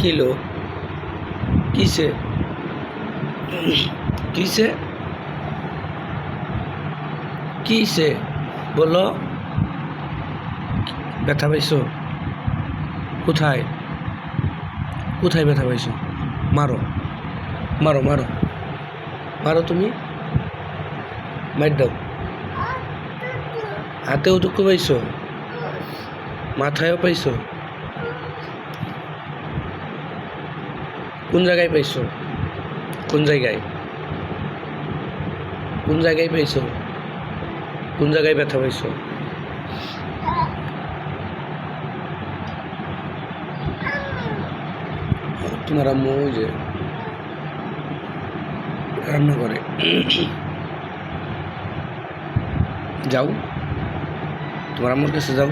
Kilo কিসে কিসে কিসে বলো ব্যথা পাইছো কোথায় কোথায় ব্যথা পাইছো মারো মারো মারো মারো তুমি মার দাও হাতেও দুঃখ পাইছো? মাথায়ও পাইছো? কোন জায়গায় পাইছো? কোন জায়গায়? কোন জায়গায় পাইছো? কোন জায়গায় ব্যথা পাইছো? তোমার আম্মু যে রান্না করে। যাও। তোমার আম্মুর কাছে যাও।